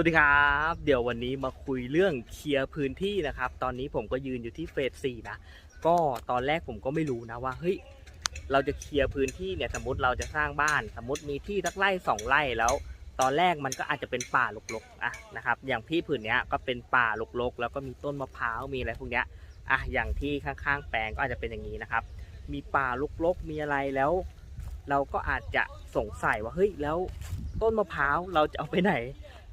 วัสดีครับ เดี๋ยววันนี้มาคุยเรื่องเคลียร์พื้นที่นะครับ ตอนนี้ผมก็ยืนอยู่ที่เฟสสี่นะ ก็ตอนแรกผมก็ไม่รู้นะว่าเฮ้ยเราจะเคลียร์พื้นที่เนี่ยสมมติเราจะสร้างบ้าน สมมติมีที่สักไร่สองไร่แล้ว ตอนแรกมันก็อาจจะเป็นป่ารกๆอะนะครับ อย่างพี่ผืนเนี้ยก็เป็นป่ารกๆ แล้วก็มีต้นมะพร้าวมีอะไรพวกเนี้ยอะอย่างที่ข้างๆ แปลงก็อาจจะเป็นอย่างนี้นะครับ มีป่ารกๆมีอะไรแล้ว เราก็อาจจะสงสัยว่าเฮ้ยแล้วต้นมะพร้าวเราจะเอาไปไหน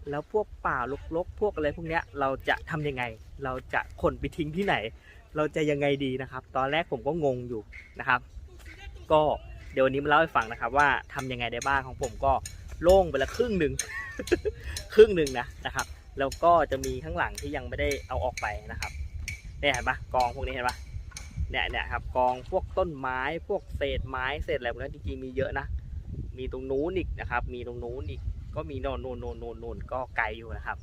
แล้วพวกป่ารกๆ พวกอะไรพวกเนี้ยเราจะทำยังไง เราจะขนไปทิ้งที่ไหน เราจะยังไงดีนะครับ ตอนแรกผมก็งงอยู่นะครับ ก็เดี๋ยววันนี้มาเล่าให้ฟังนะครับ ว่าทำยังไงได้บ้างของผมก็โล่งไปละครึ่งหนึ่งครึ่งหนึ่งนะนะครับ แล้วก็จะมีข้างหลังที่ยังไม่ได้เอาออกไปนะครับเนี่ยเห็นปะกองพวกนี้เห็นปะเนี่ยเนี่ยครับกองพวกต้นไม้พวกเศษไม้เศษอะไรพวกนั้นจริงๆมีเยอะนะมีตรงนู้นอีกนะครับ มีตรงนู้นอีก ก็มีโนนโน่นโน่นโนนโนนก็ไกลอยู่นะครับ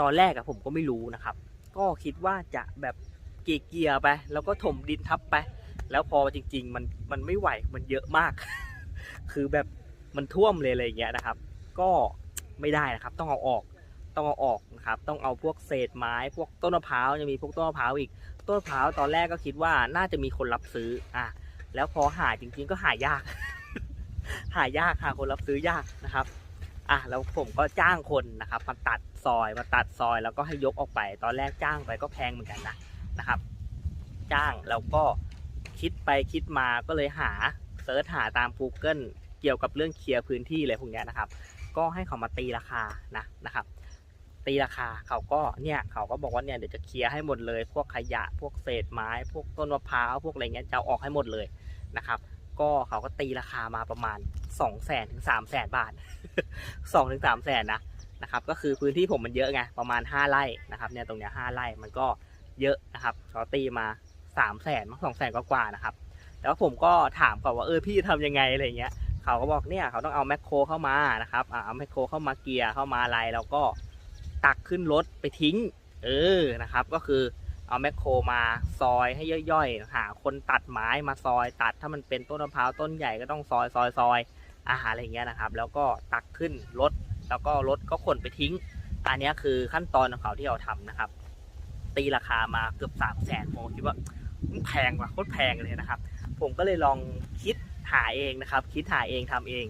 ตอนแรกอะผมก็ไม่รู้นะครับ ก็คิดว่าจะแบบเกลี่ยๆไป แล้วก็ถมดินทับไป แล้วพอจริง ๆ มันมันไม่ไหวมันเยอะมาก คือแบบมันท่วมเลยอะไรอย่างเงี้ยนะครับ ก็ไม่ได้นะครับ ต้องเอาออกต้องเอาออกนะครับ ต้องเอาพวกเศษไม้ พวกต้นมะพร้าวยังมีพวกต้นมะพร้าวอีก ต้นมะพร้าวตอนแรกก็คิดว่าน่าจะมีคนรับซื้ออะแล้วพอหาจริง ๆ ก็หายาก หายากหาคนรับซื้อยากนะครับ อะแล้วผมก็จ้างคนนะครับมาตัดซอยมาตัดซอยแล้วก็ให้ยกออกไป ตอนแรกจ้างไปก็แพงเหมือนกันนะนะครับ จ้างแล้วก็คิดไปคิดมาก็เลยหาเซิร์ชหาตาม Google เกี่ยวกับเรื่องเคลียร์พื้นที่อะไรพวกนี้นะครับ ก็ให้เขามาตีราคานะนะครับ ตีราคาเขาก็เนี่ยเขาก็บอกว่าเนี่ยเดี๋ยวจะเคลียร์ให้หมดเลย พวกขยะพวกเศษไม้ พวกต้นมะพร้าวพวกอะไรเงี้ยจะออกให้หมดเลยนะครับ ก็เขาก็ตีราคามาประมาณ2องแสนถึงสามแสนบาท สองถึงสามแสนนะนะครับ ก็คือพื้นที่ผมมันเยอะไงประมาณ5ไร่นะครับเนี่ยตรงเนี้ยห้าไร่มันก็เยอะนะครับเขาตีมา3ามแสนมั้งสองแสนกว่าๆนะครับ แต่ว่าผมก็ถามก่อนว่าเออพี่ทำยังไงอะไรเงี้ยเขาก็บอกเนี่ยเขาต้องเอาแมคโครเข้ามานะครับอ่าเอาแมคโครเข้ามาเกียร์เข้ามาอะไรแล้วก็ตักขึ้นรถไปทิ้ง เออนะครับ ก็คือเอาแมคโครมาซอยให้ย่อยๆ หาคนตัดไม้มาซอยตัด ถ้ามันเป็นต้นมะพร้าวต้นใหญ่ก็ต้องซอยซอยซอย อาหารอะไรอย่างเงี้ยนะครับ แล้วก็ตักขึ้นรถ แล้วก็รถก็ขนไปทิ้ง อันนี้คือขั้นตอนของเขาที่เราทำนะครับ ตีราคามาเกือบสามแสนผมคิดว่าแพงว่ะโคตรแพงเลยนะครับ ผมก็เลยลองคิดหาเองนะครับ คิดหาเองทำเอง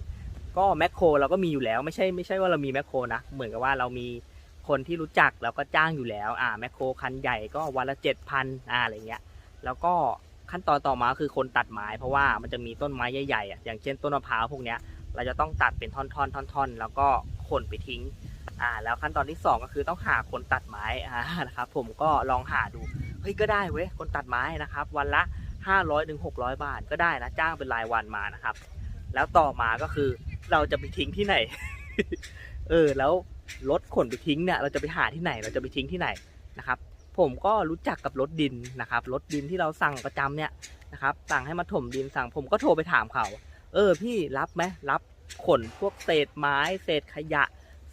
ก็แมคโครเราก็มีอยู่แล้วไม่ใช่ไม่ใช่ว่าเรามีแมคโครนะเหมือนกับว่าเรามีคนที่รู้จักเราก็จ้างอยู่แล้ว อ่าแมคโครคันใหญ่ก็วันละเจ็ดพันอ่าอะไรเงี้ย แล้วก็ ขั้นตอนต่อมาคือคนตัดไม้ เพราะว่ามันจะมีต้นไม้ใหญ่ๆอย่างเช่นต้นมะพร้าวพวกเนี้ยเราจะต้องตัดเป็นท่อนๆท่อนๆแล้วก็ขนไปทิ้งอ่าแล้วขั้นตอนที่สองก็คือต้องหาคนตัดไม้อ่านะครับผมก็ลองหาดูเฮ้ยก็ได้เว้ยคนตัดไม้นะครับ วันละ 500ถึง600 บาทก็ได้นะจ้างเป็นรายวันมานะครับ แล้วต่อมาก็คือเราจะไปทิ้งที่ไหน เออแล้วรถขนไปทิ้งเนี่ยเราจะไปหาที่ไหน เราจะไปทิ้งที่ไหนนะครับ ผมก็รู้จักกับรถดินนะครับรถดินที่เราสั่งประจำเนี่ยนะครับสั่งให้มาถมดินสั่งผมก็โทรไปถามเขา เออพี่รับไหมรับขนพวกเศษไม้ เศษขยะ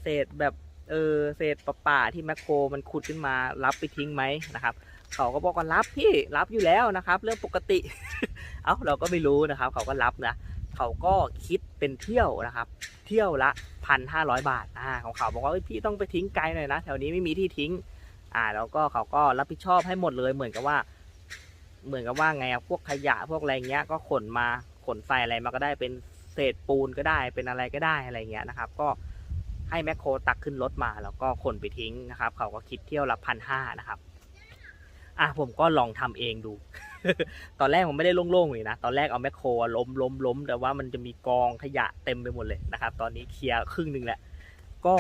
เศษแบบเออเศษประป่าที่แมคโครมันขุดขึ้นมารับไปทิ้งไหมนะครับเขาก็บอกว่ารับพี่รับอยู่แล้วนะครับ เรื่องปกติ เอ้าเราก็ไม่รู้นะครับ เขาก็รับนะเขาก็คิดเป็นเที่ยวนะครับ เที่ยวละพันห้าร้อยบาทอ่าของเขาบอกว่าพี่ต้องไปทิ้งไกลหน่อยนะแถวนี้ไม่มีที่ทิ้ง อ่า แล้วก็เขาก็รับผิดชอบให้หมดเลยเหมือนกับว่า เหมือนกับว่าไงอะพวกขยะพวกอะไรเงี้ย ก็ขนมาขนใส่อะไรมาก็ได้เป็นเศษปูนก็ได้เป็นอะไรก็ได้อะไรเงี้ยนะครับ ก็ให้แมคโครตักขึ้นรถมา แล้วก็ขนไปทิ้งนะครับ เขาก็คิดเที่ยวละพันห้านะครับอะผมก็ลองทำเองดู ตอนแรกผมไม่ได้โล่งๆเลยนะ ตอนแรกเอาแมคโครล้มล้มล้มแต่ว่ามันจะมีกองขยะเต็มไปหมดเลยนะครับ ตอนนี้เคลียร์ครึ่งหนึ่งแล้ว ก็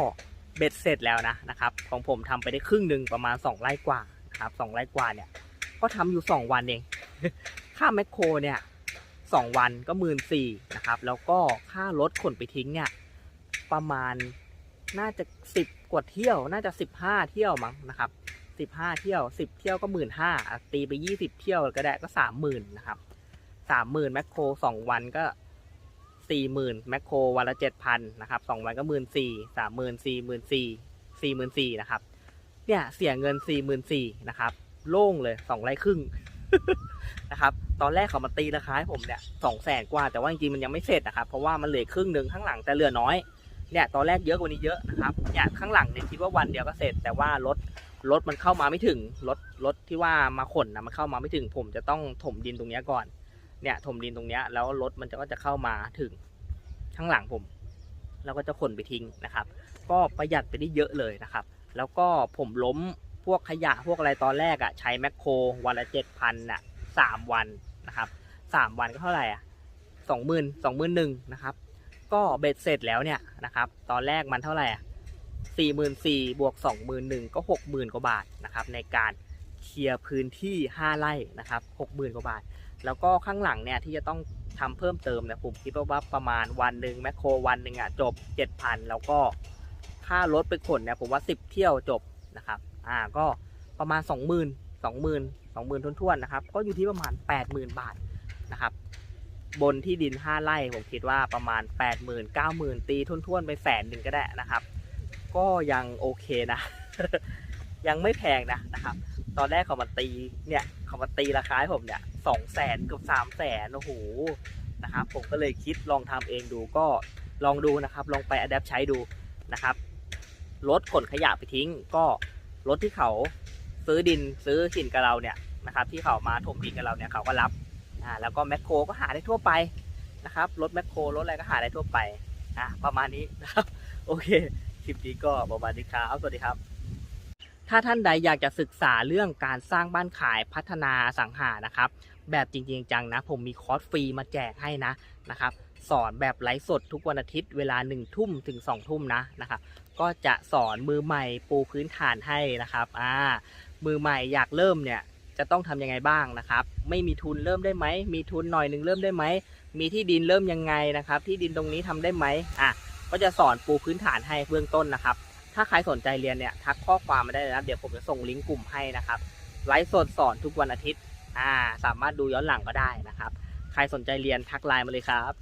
เบ็ดเสร็จแล้วนะนะครับ ของผมทำไปได้ครึ่งหนึ่งประมาณ 2 ไร่กว่านะครับสองไร่กว่าเนี่ย ก็ทำอยู่ 2 วันเองค่าแมคโครเนี่ยสองวันก็หมื่นสี่นะครับ แล้วก็ค่ารถขนไปทิ้งเนี่ยประมาณน่าจะสิบกว่าเที่ยว น่าจะสิบห้าเที่ยวมั้งนะครับสิบห้าเที่ยวสิบเที่ยวก็หมื่นห้าตีไปยี่สิบเที่ยวก็ได้ก็สามหมื่นนะครับสามหมื่นแมคโครสองวันก็ สี่หมื่นแมคโครวันละเจ็ดพันนะครับสองวันก็หมื่นสี่สามหมื่นสี่หมื่นสี่สี่หมื่นสี่นะครับเนี่ยเสียเงินสี่หมื่นสี่นะครับโล่งเลยสองไร่ครึ่งนะครับตอนแรกเขามาตีราคาให้ผมเนี่ยสองแสนกว่าแต่ว่าจริงๆมันยังไม่เสร็จนะครับ เพราะว่ามันเหลือครึ่งหนึ่งข้างหลังแต่เหลือน้อยเนี่ยตอนแรกเยอะกว่านี้เยอะนะครับเนี่ยข้างหลังเนี่ยคิดว่าวันเดียวก็เสร็จ แต่ว่ารถรถมันเข้ามาไม่ถึงรถรถที่ว่ามาขนนะมันเข้ามาไม่ถึงผมจะต้องถมดินตรงเนี้ยก่อน เนี่ยถมดินตรงเนี้ยแล้วรถมันจะก็จะเข้ามาถึงข้างหลังผม แล้วก็จะขนไปทิ้งนะครับ ก็ประหยัดไปได้เยอะเลยนะครับ แล้วก็ผมล้มพวกขยะพวกอะไรตอนแรกอะ่ะใช้แมคโครวันละเจ็ดพันอะสามวันนะครับสามวันก็เท่าไหร่อะสองหมื่นสองหมื่นหนึ่งนะครับ ก็เบ็ดเสร็จแล้วเนี่ยนะครับ ตอนแรกมันเท่าไหร่อะสี่หมื่นสี่บวกสองหมื่นหนึ่งก็หกหมื่นกว่าบาทนะครับในการ เคลียร์พื้นที่ห้าไร่นะครับหกหมื่นกว่าบาท แล้วก็ข้างหลังเนี่ยที่จะต้องทำเพิ่มเติมเนี่ยผมคิดว่าประมาณวันหนึ่งแมคโครวันหนึ่งอะจบเจ็ดพันแล้วก็ค่ารถไปขนเนี่ยผมว่าสิบเที่ยวจบนะครับอ่าก็ประมาณสองหมื่นสองหมื่นสองหมื่นท้วนๆนะครับก็อยู่ที่ประมาณแปดหมื่นบาทนะครับบนที่ดินห้าไร่ผมคิดว่าประมาณแปดหมื่นเก้าหมื่นตีท้วนๆไปแสนหนึ่งก็ได้นะครับ ก็ยังโอเคนะ ยังไม่แพงนะนะครับ ตอนแรกเขามาตีเนี่ยเขามาตีราคาให้ผมเนี่ยสองแสนกับสามแสนโอ้โหนะครับผมก็เลยคิดลองทำเองดูก็ลองดูนะครับ ลองไปอัดแอปใช้ดูนะครับรถขนขยะไปทิ้ง ก็รถที่เขาซื้อดินซื้อหินกับเราเนี่ยนะครับที่เขามาถมดินกับเราเนี่ยเขาก็รับอ่าแล้วก็แมคโครก็หาได้ทั่วไปนะครับรถแมคโครรถอะไรก็หาได้ทั่วไปอ่าประมาณนี้นะครับโอเคคลิปนี้ก็ประมาณนี้ครับสวัสดีครับ ถ้าท่านใดอยากจะศึกษาเรื่องการสร้างบ้านขายพัฒนาสังหานะครับ แบบจริงๆจังนะ ผมมีคอร์สฟรีมาแจกให้นะนะครับ สอนแบบไลฟ์สดทุกวันอาทิตย์เวลา1นึ่ทุ่มถึง2องทุ่มนะนะครับ ก็จะสอนมือใหม่ปูพื้นฐานให้นะครับอ่ามือใหม่อยากเริ่มเนี่ยจะต้องทำยังไงบ้างนะครับ ไม่มีทุนเริ่มได้ไหม มีทุนหน่อยหนึ่งเริ่มได้ไหม มีที่ดินเริ่มยังไงนะครับ ที่ดินตรงนี้ทำได้ไหมอะ ก็จะสอนปูพื้นฐานให้เบื้องต้นนะครับ ถ้าใครสนใจเรียนเนี่ยทักข้อความมาได้เลยนะเดี๋ยวผมจะส่งลิงก์กลุ่มให้นะครับไลฟ์สดสอนทุกวันอาทิตย์อ่าสามารถดูย้อนหลังก็ได้นะครับ ใครสนใจเรียนทักไลน์มาเลยครับ